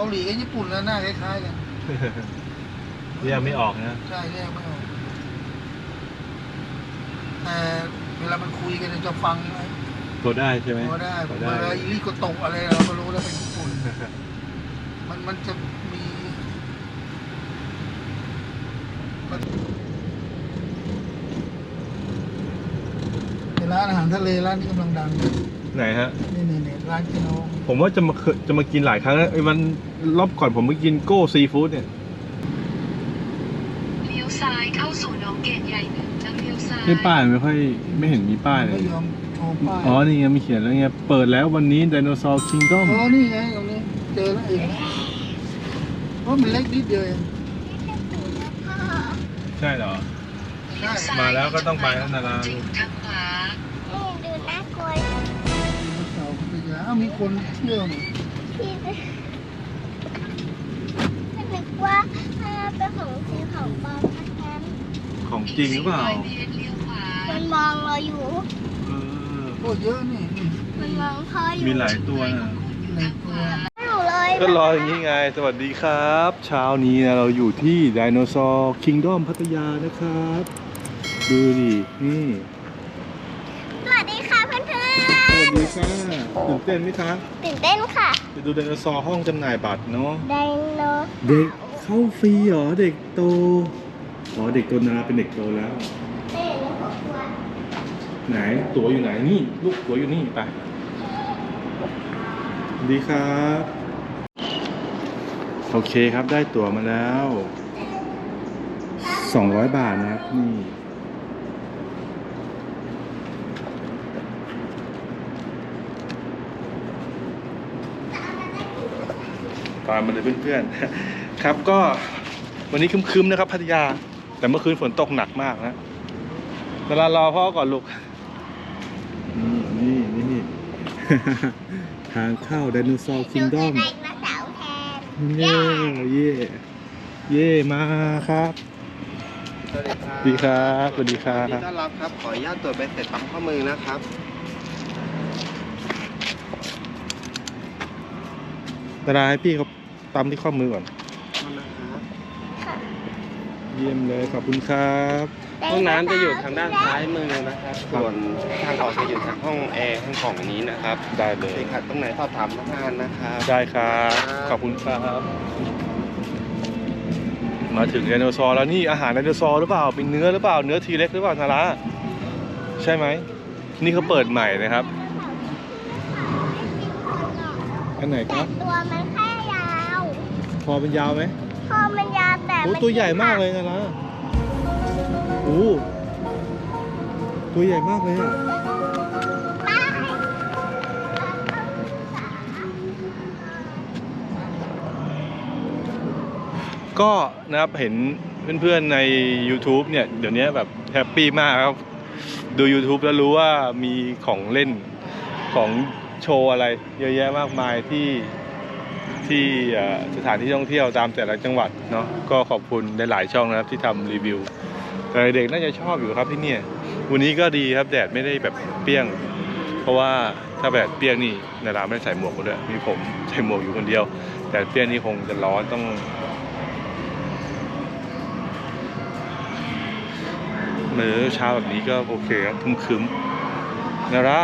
กาหลีกับญี่ปุ่นแล้วหน้าคล้ายๆกัน เรียกไม่ออกนะใช่แยกไม่ออกแต่เวลามันคุยกันเนี่ยจะฟังไหมตัวได้ใช่ไหมพอได้ตัวเวได้ลาอิริโกโตะอะไรเราก็รู้แล้วเป็นญี่ปุ่น มันมันจะมีมันเป็นร้านอาหารทะเลร้านนี้กำลังดัง ไหนฮะ นี่นี่นี่ ร้านกินโอผมว่าจะมาเคจะมากินหลายครั้งแล้วไอ้วันรอบก่อนผมไปกินโก้ซีฟู้ดเนี่ย เลี้ยวซ้ายเข้าสู่หนองเกตใหญ่หนึ่งแล้วเลี้ยวซ้ายนี่ป้ายไม่ค่อยไม่เห็นมีป้ายเลไม่ย ยอมโชว์ป้ายอ๋อ นี่ไงมีเขียนแล้วไง เปิดแล้ววันนี้ไดโนเสาร์คิงดอม อ๋อนี่ไงตรงนี้เจอแล้วเองเพราะมันเล็กนิดเดียวเองใช่เหรอ เลี้ยวซ้ยมาแล้วก็ต้องไปแล้วนาราจะอยู่ทางขวา พัทยาอ้าวมีคนเที่ยวนี่ที่นึกว่าถ้าเป็นของจริงของปลอมทั้งนั้นของจริงหรือเปล่า400เมตรเลี้ยวขวามันมองเราอยู่ เออโอ้เยอะนี่นี่มันมองพ่ออยู่มีหลายตัวนะ หลายตัวหนูเลยก็รออย่างนี้ไง สวัสดีครับ เช้านี้นะเราอยู่ที่ไดโนเสาร์คิงดอมพัทยานะครับ ดูดิ นี่ สวัสดีค่ะเพื่อนสวัสดีค่ะ ตื่นเต้นไหมคะๆตื่นเต้นค่ะจะดูไดโนเสาร์ห้องจำหน่ายบัตรเนาะไดโนเด็กเข้าฟรีเหรอเด็กโตอ๋อเด็กโตนาเป็นเด็กโตแล้ว เต้นแล้วก็กลัวไหนตั๋วอยู่ไหนนี่ลูกตั๋วอยู่นี่ไปดีครับ โอเคครับได้ตั๋วมาแล้ว 200 บาทนะครับนี่ ตามมาเลยเพื่อนๆ ครับก็วันนี้ครึมๆนะครับพัทยา แต่เมื่อคืนฝนตกหนักมากนะเวลารอพ่อก่อนลูกนี่นี่นี่ ทางเข้าไดโนเสาร์คิงดอมไดโนเสาร์แทนเย่เย่เย่มาครับสวัสดีครับสวัสดีครับสวัสดีครัยินดีบต้อนรับครับ ขออนุญาตตรวจใบเสร็จปั๊มข้อมือนะครับดาราให้พี่เขา ปั๊มที่ข้อมือก่อนขอบคุณนะครับเยี่ยมเลยขอบคุณครับห้องน้ำจะอยู่ทางด้านซ้ายมือนะครับ ส่วนทางออกจะอยู่ทางห้องแอร์ห้องของนี้นะครับได้เลยติดขัดตรงไหนสอบถามพนักงานนะครับ ได้ครับขอบคุณครับ มาถึงไดโนเสาร์แล้วนี่อาหารไดโนเสาร์หรือเปล่าเป็นเนื้อหรือเปล่าเนื้อทีเล็กหรือเปล่านาราใช่ไหมนี่เขาเปิดใหม่นะครับอันไหนคแต่รับตัวมันแค่ยาวพ อเป็นยาวไหมคอมันยาวแต่โอ้มันตัวใหญ่มากเลยนาราโอ้ตัวใหญ่มากเลยอะป้าให้ก็นะครับเห็นเพื่อนๆใน YouTube เนี่ย เดี๋ยวนี้แบบแฮปปี้มากครับ ดู YouTube แล้วรู้ว่ามีของเล่นของโชว์อะไร เยอะแยะมากมายที่ ที่สถานที่ท่องเที่ยวตามแต่ละจังหวัดเนาะก็ขอบคุณในหลายช่องนะครับที่ทำรีวิวแต่เด็กน่าจะชอบอยู่ครับที่เนี่ยวันนี้ก็ดีครับแดดไม่ได้แบบเปรี้ยง เพราะว่าถ้าแดดเปรี้ยงนี่นาราไม่ได้ใส่หมวกมาด้วยมีผมใส่หมวกอยู่คนเดียวแต่เปรี้ยงนี่คงจะร้อนต้องเมื่อเช้าแบบนี้ก็โอเคครับคึมคึมๆนารา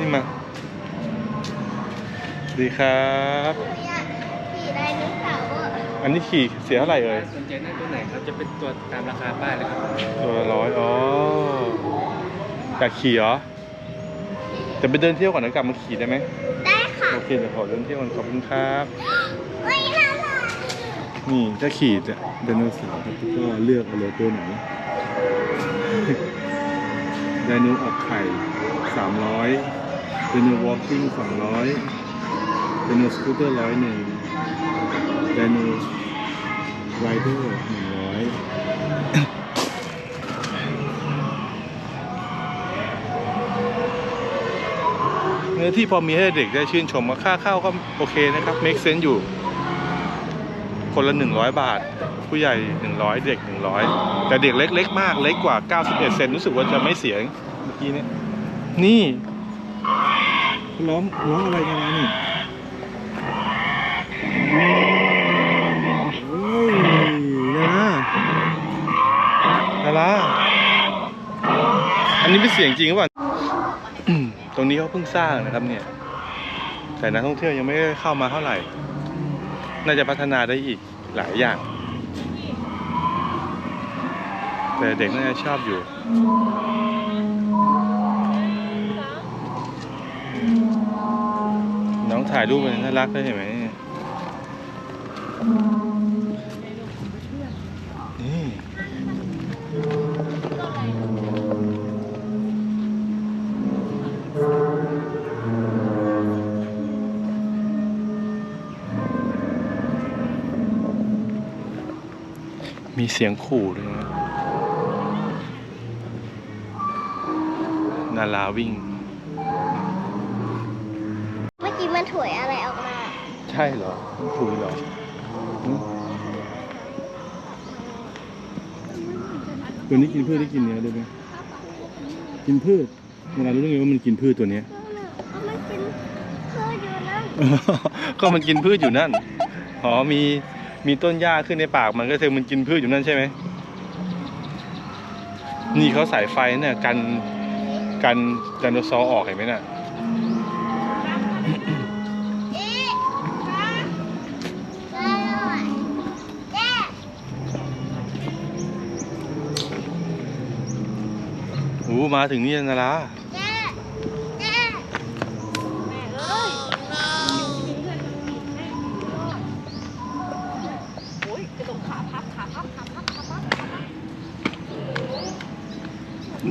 นี่มาสวัสดีครับหนูอยากขี่ไดโนเสาร์อะอันนี้ขี่เสียเท่าไหร่เอ่ยสนใจนั่งตัวไหนครับ จะเป็นตัวตามราคาป้ายเลยครับ ตัวละร้อยอ๋ออยากขี่เหรอ จะไปเดินเที่ยวก่อนนะกลับมาขี่ได้ไหมได้ค่ะ โอเคเดี๋ยวขอเดินเที่ยวก่อนขอบคุณครับ ไม่น่ารักนี่ถ้าขี่จะไดโนเสาร์ครับก็เลือกเอาเลยตัวไหนไดโนออกไข่สามร้อย ไดโนวอล์กิ้งสองร้อยไดโนสกูตเตอร์ร้อยหนึ่งไดโนไรเดอร์หนึ่งร้อยเนื้อที่พอมีให้เด็กได้ชื่นชมว่าค่าเข้าก็โอเคนะครับ make sense อยู่ คนละ 100 บาท ผู้ใหญ่ 100 เด็ก 100 แต่เด็กเล็กๆมากเล็กกว่า 91 เซนรู้สึกว่าจะไม่เสียงเมื่อกี้เนี่ยนี่ ร้องร้องอะไรกันวะนี่โอ้ยนารานาราอันนี้เป็นเสียงจริงหรือเปล่าตรงนี้เขาเพิ่งสร้างนะครับเนี่ย แต่นักท่องเที่ยวยังไม่เข้ามาเท่าไหร่ น่าจะพัฒนาได้อีกหลายอย่าง แต่เด็กน่าจะชอบอยู่ น้อง ถ่ายรูปมันน่ารักได้เห็นไหมนี่มีเสียงขู่ด้วยนะนาราวิ่ง เมื่อกี้มัน ถวยอะไรออกมา ใช่เหรอคุยเหรอหึตัวนี้กินพืชได้กินเนื้อด้วยไหมกินพืชเวลารู้ได้ไงว่ามันกินพืชตัวเนี้ย ก็มันกินพืชอยู่นั่นก็มันกินพืชอยู่นั่น อ๋อ มีมีต้นหญ้าขึ้นในปากมันก็คือมันกินพืชอยู่นั่นใช่ไหม นี่เขาสายไฟเนี่ยกันกันไดโนเสาร์ออกเห็นไหมน่ะ มาถึงนี่แล้วนะล่ะเอ๊ะเอ๊ะ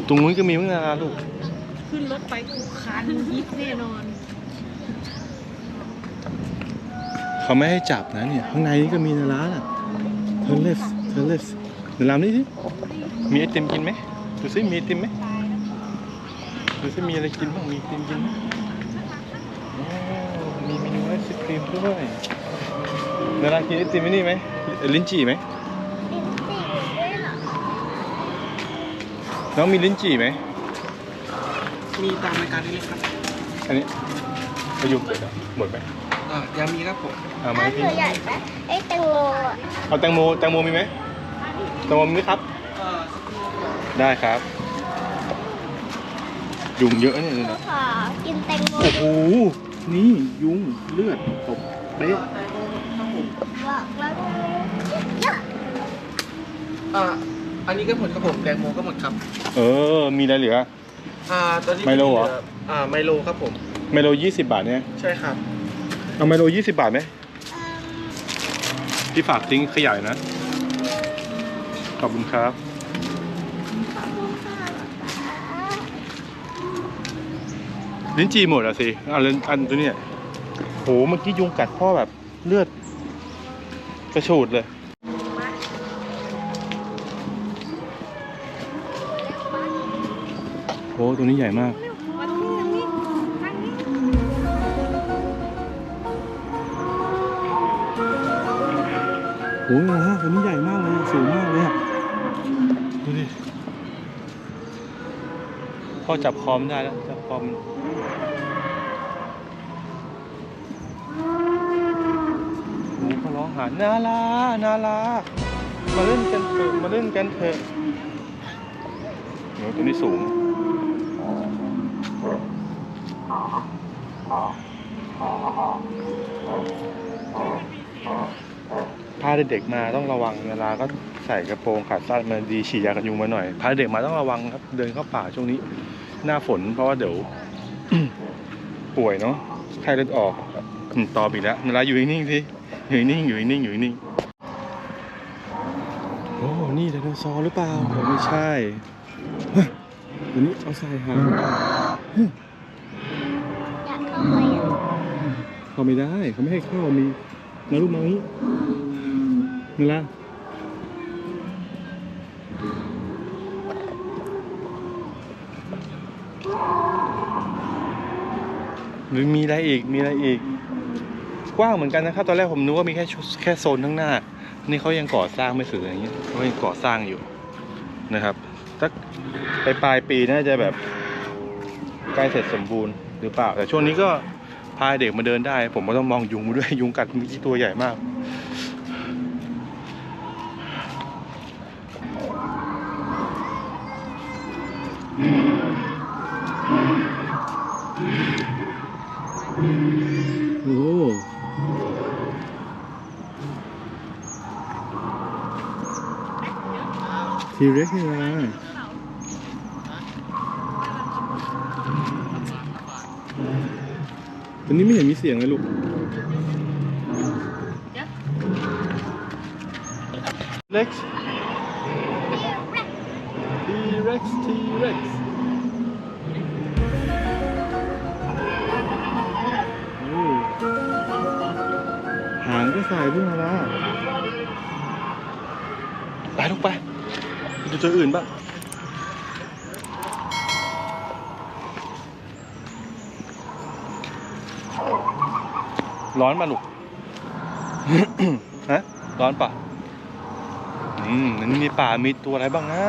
ตรงนู้นก็มีมั้งนะลูก ขึ้นรถไปถูกคันยิบแน่นอน เขาไม่ให้จับนะเนี่ย ข้างในนี่ก็มีนาราน่ะเทเลสเทเลสนารานี่สิมีไอติมกินไหมดูสิมีไอติมไหม ดูสิมีอะไรกินบ้างมีไอติมกินไหมโอ้มีเมนูไอศครีมด้วยนารากินไอติมไอ้นี่ไหมลิ้นจี่ไหมลิ้นจี่ด้วยเหรอน้องมีลิ้นจี่ไหมมีตามรายการนี้เลยครับ อันนี้ประยุกต์หมดไหมอ่ายังมีครับผมเอามาถ้าให้พี่ตัวใหญ่ไหมไอ้แตงโมอะเอาแตงโมแตงโมมีไหมแตงโมมีไหมครับ ได้ครับ ยุงเยอะเนี่ยเลยเขานะขอกินแตงโมโอ้โหนี่ยุงเลือดตบเป๊ะบอกแล้วเยอะอ่าอันนี้ก็หมดครับผมแตงโมก็หมดครับ เออ มีอะไรเหลือ อ่าตอนนี้ไมโลเหรอ อ่าไมโลครับผม ไมโลยี่สิบบาทเนี่ยใช่ครับ เอาไมโลยี่สิบบาทไหมเอิ่มพี่ฝากทิ้งขยายนะ ขอบคุณครับ ขอบคุณค่ะป๊า ลิ้นจี่หมดอะสิอันอันตัวเนี้ยโหเมื่อกี้ยุงกัดพ่อแบบเลือด กระฉูดเลยโอ้ตัวนี้ใหญ่มาก โอ้ยนะฮะตัวนี้ใหญ่มากเลยสูงมากเลยอะดูดิพ่อจับคอมได้แล้ว จับคอมนโอ้เขาร้องหานาลานาลามาเล่นกันเถอะมาเล่นกันเถอะโอ้ตัวนี้สูงพาเด็กๆมาต้องระวังเวลาก็ใส่กระโปรงขาสั้นมาดีฉีดยากันยุงมาหน่อยพาเด็กมาต้องระวังครับ เดินเข้าป่าช่วงนี้ หน้าฝนเพราะว่าเดี๋ยว ป่วยเนาะไข้เลือดออกอืมตอบอีกแล้วเวลาอยู่นิ่งๆสิ อยู่นิ่งๆอยู่นิ่งๆอยู่นิ่งๆโอ้นี่ไดโนเสาร์หรือเปล่าผมไม่ใช่เฮ้ยตัวนี้เอาใส่หางอยากเข้าไปอะเข้าไม่ได้เขาไม่ให้เข้ามีมาลูกมางี้นี่ละหรือมีอะไรอีกมีอะไรอีก กว้างเหมือนกันนะครับ ตอนแรกผมนึกว่ามีแค่แค่โซนข้างหน้า นี่เขายังก่อสร้างไม่เสร็จอย่างเงี้ยเขายังก่อสร้างอยู่นะครับสักไปปลายปีน่าจะแบบใกล้เสร็จสมบูรณ์หรือเปล่า แต่ช่วงนี้ก็พาเด็กมาเดินได้ ผมก็ต้องมองยุงด้วยยุงกัดมีตัวใหญ่มาก โอ้ ทีเร็กนี่นะไรตอนนี้ไม่เห็นมีเสียงเลยลูกเล็กทีเร็กทีเร็ก สายขึ้นมาแล้วไปลูกไปไปดูตัวอื่นบ้างร้อนมาลูกฮะร้อนปะอืมนั่นในป่ามีตัวอะไรบ้างนะ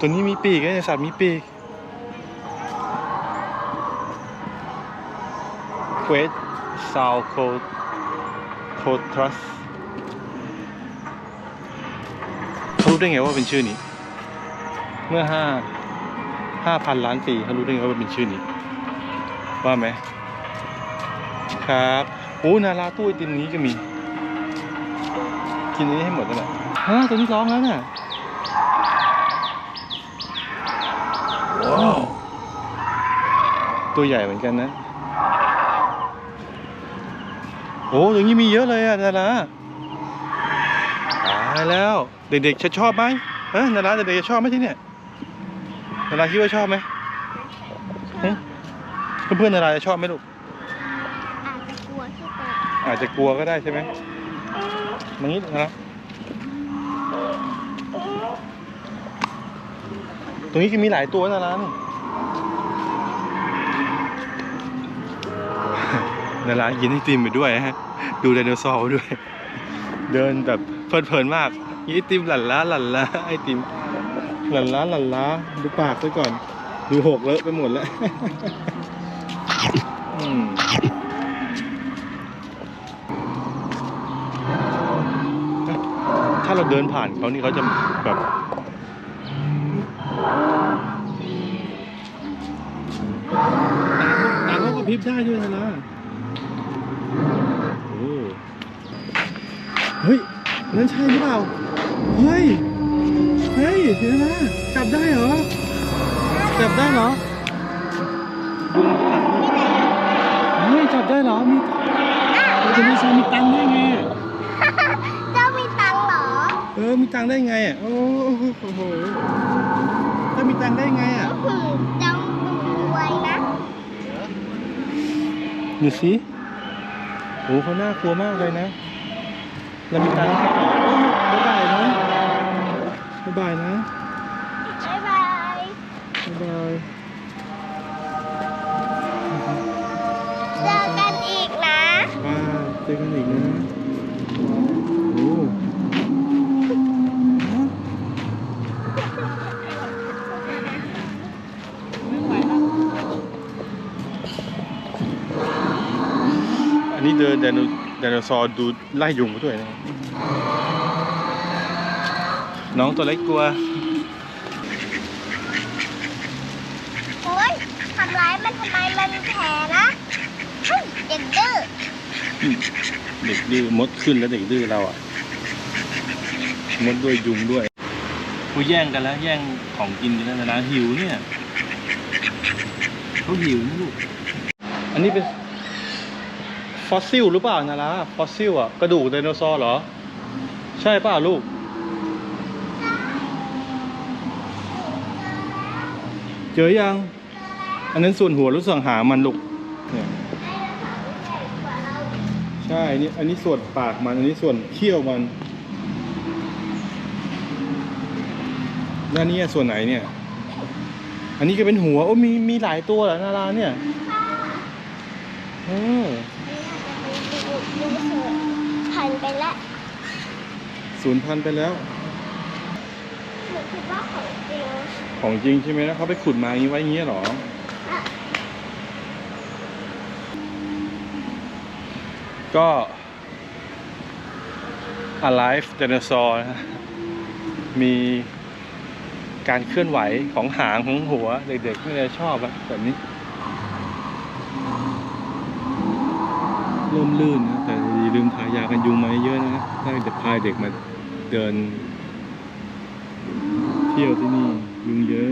ตัวนี้มีปีกไอ้สัตว์มีปีก เควสซาวโคโคทรัสเขารู้ได้ไงว่าเป็นชื่อนี้ เมื่อห้าห้าพันล้านปีเขารู้ได้ไงว่าเป็นชื่อนี้ ว่าไหมครับโอ้นาราตู้ไอติมนี้ก็มี กินอันนี้ให้หมดแล้วแหละฮะตัวนี้ร้องแล้วน่ะว้าวตัวใหญ่เหมือนกันนะ โอ้อย่างนี้มีเยอะเลยอะนาราตายแล้วเด็กๆจะชอบไหมเฮ้ยนาราเด็กๆจะชอบไหมที่เนี่ยนาราคิดว่าชอบไหมเพื่อนๆนาราจะชอบไหมลูกอาจจะกลัวที่ตัวอาจจะกลัวก็ได้ใช่ไหมมันนี้นะครับตรงนี้ก็มีหลายตัวนะร้าน นาร้านกินไอติมไปด้วยฮะ ดูไดโนเสาร์ด้วย เดินแบบเพลิดเพลินมากกินไอติมหลั่นล้าหลั่นล้าไอติมหลั่นล้าหลั่นล้าดูปากซะก่อน ดูหกเลอะไปหมดแล้วถ้าเราเดินผ่านเขานี่เขาจะแบบตาเขาก็พิบได้ด้วยนะนะโอ้เฮ้ย นั่นใช่หรือเปล่า เฮ้ย เฮ้ยเดี๋ยวนะจับได้เหรอ จับได้เหรอเฮ้ยจับได้เหรอ มีเราจะไม่ใช่มีตังค์ได้ไงอะเจ้ามีตังค์เหรอ เออ มีตังค์ได้ไงอะ โอ้โหถ้ามีตังค์ได้ไงอะหืมเจ้าดูไว้นะ ดูสิโอ้เขาน่ากลัวมากเลยนะ เรามีตังค์สักบ๊ายบายนะบ๊ายบายนะบ๊ายบายบ๊ายบายเจอกันอีกนะบ้าเจอกันอีกนะโอ้อันนี้เดินไดโน ไดโนเสาร์ดูไล่ยุงมาด้วยนะน้องตัวเล็กกลัว โอ๊ยทำร้ายมันทำไมมันมีแผลนะเฮ้ยเด็กดื้อเด็กดื้อมดขึ้นแล้วเด็กดื้อเราอะ มดด้วยยุงด้วยกูแย่งกันแล้ว แย่งของกินกันแล้วนะหิวเนี่ยเขาหิวนะลูก อันนี้เป็น ฟอสซิลหรือเปล่านาราฟอสซิลอะ กระดูกไดโนเสาร์เหรอ ใช่เปล่าลูก เจอยัง อันนั้นส่วนหัวหรือส่วนหางมันลูกเนี่ยใช่อันนี้อันนี้ส่วนปากมัน อันนี้ส่วนเขี้ยวมันแล้วนี่ส่วนไหนเนี่ย อันนี้ก็เป็นหัว โอ้มีมีหลายตัวเหรอนาราเนี่ยเออดูเสือ นไปแล้วศูนย์พันไปแล้วเหมือนคิดว่าของจริงของจริงใช่ไหมแล้วเขาไปขุดมาอย่างนี้ไว้อย่างนี้เหรอก็ alive dinosaur นะฮะมีการเคลื่อนไหวของหางของหัว เด็กๆไม่ได้ชอบอะแบบนี้เริ่มลื่นนะแต่ อย่าลืมทายากันยุงมาเยอะนะถ้าจะพาเด็กมาเดิน เที่ยวที่นี่ยุงเยอะ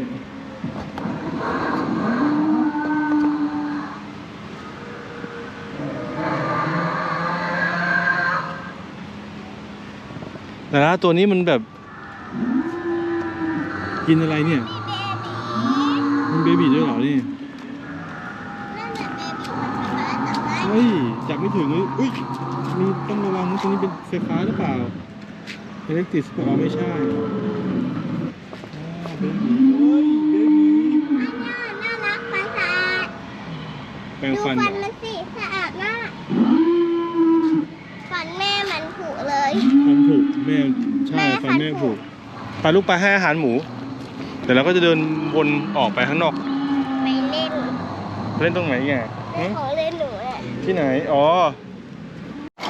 แต่ละตัวนี้มันแบบ กินอะไรเนี่ยมันเบบีด้วยเหรอนี่นั่นแหละเบบี้มันจะมาจากไหนเฮ้ยจับไม่ถึงเลยอุ้ย มีต้องระวังนะตรงนี้เป็นไฟฟ้าหรือเปล่าอิเล็กทริกเปล่าไม่ใช่อ่าเบบีเฮ้ยเบบีน่ารักฟันสะอาดแปรงดูฟัฟันนเหรอมันสิสะอาดมากฟันแม่มันผุเลย ฟันผุแม่ใช่แม่ฟันแม่ฟันผุ ผุไปลูกไปให้อาหารหมู เดี๋ยวเราก็จะเดินวนออกไปข้างนอกไปเล่นเล่นตรงไหนไงเล่นของเล่นหนูแหละที่ไหน อ๋อ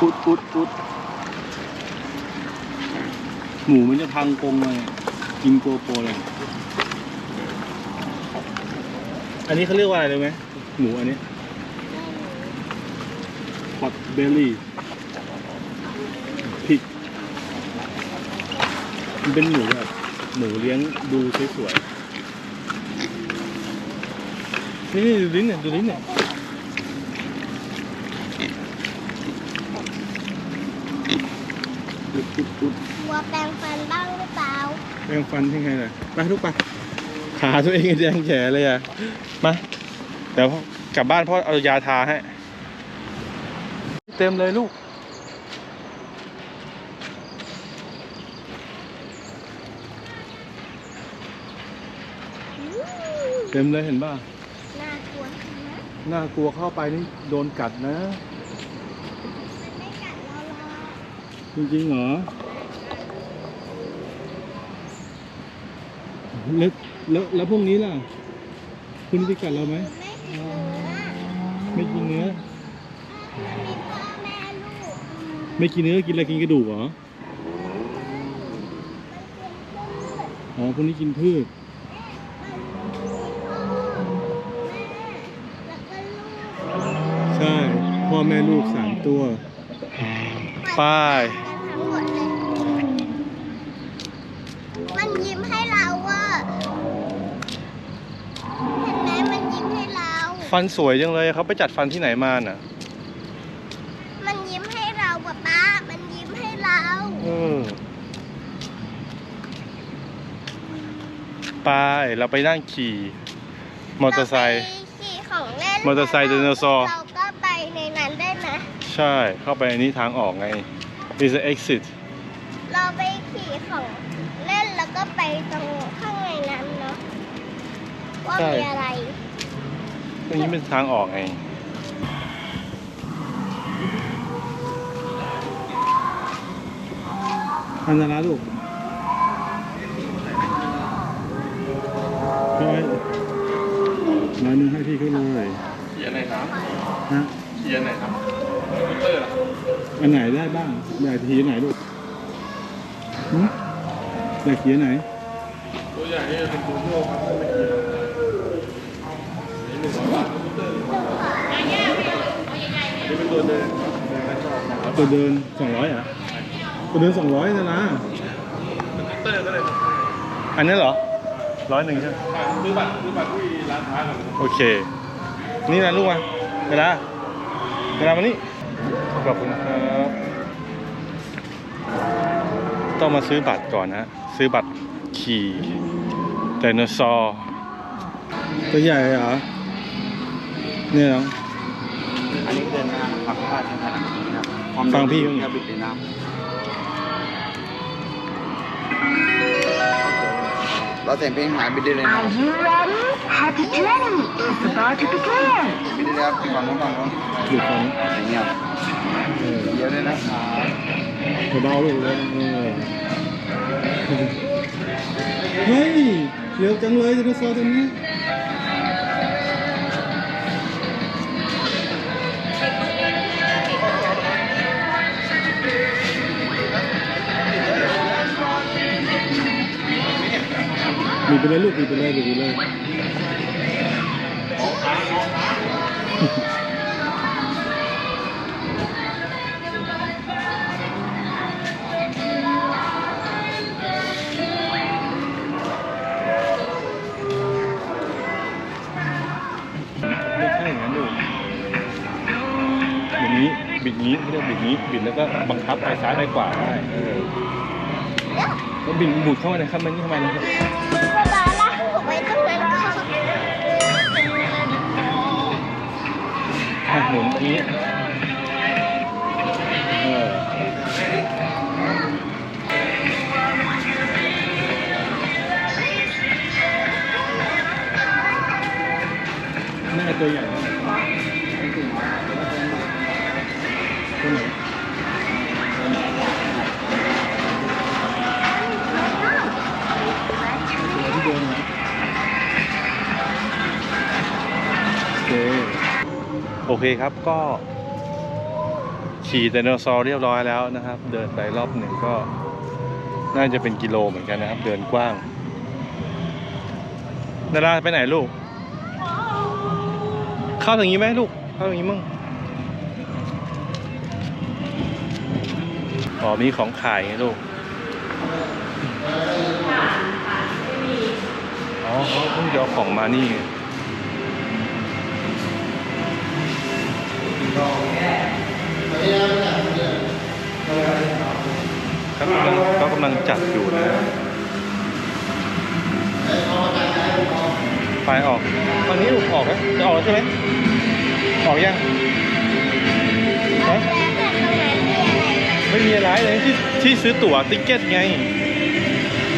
อุดอุดอุดหมูมันจะพังกรงเลยกินโกโปรเลย อันนี้เขาเรียกว่าอะไรรู้ไหมหมูอันนี้พอตเบลลี่พริกมันเป็นหมูแบบหมูเลี้ยงดูสวยๆนี่นี่ดูลิ้นเนี่ยดูลิ้นเนี่ย อุดอุดอุดวัวแปรงฟันบ้างหรือเปล่าแปรงฟันยังไงล่ะไปลูกไปขาตัวเองแดงแฉเลยอะมาเดี๋ยวพ่อกลับบ้านพ่อเอายาทาให้ เต็มเลยลูกเต็มเลยเห็นป่ะ น่ากลัวนะ น่ากลัวเข้าไปนี่โดนกัดนะ มันไม่กัดเราหรอก จริงๆเหรอ แล้วแล้วแล้วพวกนี้ล่ะ คุณจะกัดเราไหม ไม่กินเนื้อไม่กินเนื้อ มันมีพ่อแม่ลูกไม่กินเนื้อ กินอะไรกินกระดูกเหรอ อ๋อพวกนี้กินพืชแล้วก็ลูก ใช่ พ่อแม่ลูกสามตัวป้าย ทั้งหมดเลย มันยิ้มให้เราว่าเห็นไหมมันยิ้มให้เรา ฟันสวยจังเลยเขาไปจัดฟันที่ไหนมาน่ะ มันยิ้มให้เราป๊าป๊ามันยิ้มให้เราเออไปเราไปนั่งขี่มอเตอร์ไซค์เาไปขี่ของเล่นมอเตอร์ไซค์ไดโนเสาร์ เราก็ไปในนั้นได้นะใช่ เข้าไปอันนี้ทางออกไง is the exit เราไปขี่ของเล่นแล้วก็ไปตรงข้างในนั้นเนาะว่าใช่ มีอะไร ตรงนี้เป็นทางออกไงอันนั้นนะลูกก็ให้ร้อยหนึงให้พี่เขาเลยเขียนไหนครับฮะเขียนไหนครับคอมพิวเตอร์เหรออันไหนได้บ้างอยากขี่อันไหนลูกหึอยากขี่อันไหน ตัวใหญ่นี่เป็นตัวโยกครับไม่เขียน เป็นตัวเดินตัวเดินสองร้อยอะตัวเดินสองร้อยนะนะเตอร์ก็เลยอันนี้เหรอร้อยหนึ่งใช่ไหมซื้อบัตรซื้อบัตรที่ร้านค้าก่อนโอเค นี่นะลูกมาเวลาเวลามานี่ขอบคุณครับต้องมาซื้อบัตรก่อนนะซื้อบัตรขี่ไดโนเสาร์ตัวใหญ่เหรอ เนี่ยน้อง อันนี้เดินทางขับผ่านทางขนาดนี้ครับฟังพี่เขาหน่อยครับบิดในน้ำเราเสียงเพลงหายบิดได้เลยนะ Are you ready? Happy journey is about to begin. บิดได้แล้วพี่ฟังน้องฟังน้องดูฟังอย่างเงี้ยเออเดี๋ยวเลยนะเบาๆลูกเลยเออเร็วจังเลยไดโนเสาร์ตัวนี้ บีบไปเลยลูกบีบไปเลยบีบไปเลยไม่ใช่นะลูกอย่างนี้บิดนี้ไม่ได้บิดนี้บิดแล้วก็บังคับไปซ้ายไปขวาได้เออแล้วบิดหมุดเข้ามาในครับมันนี่ทำไมนะครับ หมุนตรงนี้เออแม่ตัวอย่าง โอเคครับก็ขี่ไดโนเสาร์เรียบร้อยแล้วนะครับ เดินไปรอบหนึ่งก็น่าจะเป็นกิโลเหมือนกันนะครับ เดินกว้างนาราไปไหนลูก เข้าทางนี้ไหมลูก เข้าทางนี้มั่งอ๋อมีของขายไงลูกอ๋อเขาเพิ่งจะเอาของมานี่ไง ครับกำลังก็กำลังจัดอยู่นะไฟออก ตอนนี้ลูกออกแล้วจะออกใช่ไหมออกยังไม่มีอะไรเลยที่ที่ซื้อตั๋วติ๊กเก็ตไง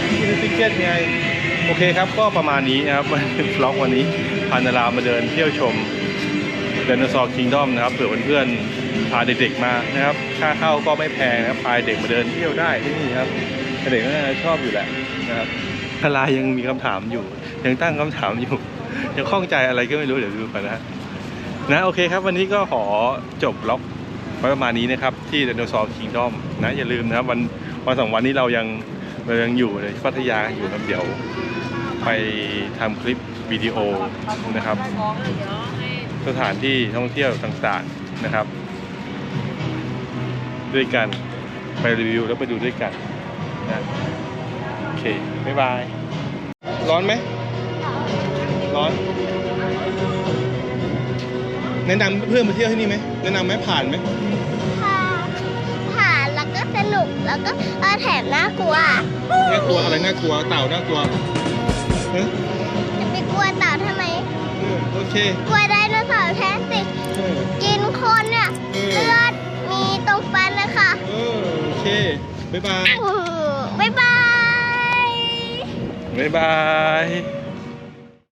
ที่ซื้อติ๊กเก็ตไง โอเคครับก็ประมาณนี้นะครับบล็อกวันนี้พานารามาเดินเที่ยวชม เดนซอร์คิงดอมนะครับเผื่อเพื่อนๆพาเด็กๆมานะครับ ค่าเข้าก็ไม่แพงนะครับพาเด็กมาเดินเที่ยวได้ที่นี่ครับเด็กก็น่าจะชอบอยู่แหละนะครับพารายยังมีคำถามอยู่ ยังตั้งคำถามอยู่ ยังข้องใจอะไรก็ไม่รู้เดี๋ยวดูกันนะนะโอเคครับ วันนี้ก็ขอจบล็อกไว้ประมาณนี้นะครับ ที่ Dinosaur Kingdom นะอย่าลืมนะครับ วันวันสองวันนี้เรายังเรายังอยู่ในพัทยาอยู่ครับเดี๋ยวไปทำคลิปวิดีโอนะครับ สถานที่ท่องเที่ยวต่างๆนะครับ ด้วยกันไปรีวิวแล้วไปดูด้วยกันนะโอเคบ๊ายบาย ร้อนไหมร้อน แนะนำเพื่อนมาเที่ยวที่นี่ไหมแนะนำไหมผ่านไหมผ่านผ่านแล้วก็สนุกแล้วก็เออแถมน่ากลัวน่ากลัวอะไรน่ากลัวเต่าน่ากลัวฮะจะไปกลัวเต่าทำไมเออโอเคกลัวได โนเสาร์แท้สิเออ กินคนเนี่ยเออเลือดมีตรงฟันนะคะเออโอเค บ๊ายบายอื้อบ๊ายบาย บ๊ายบาย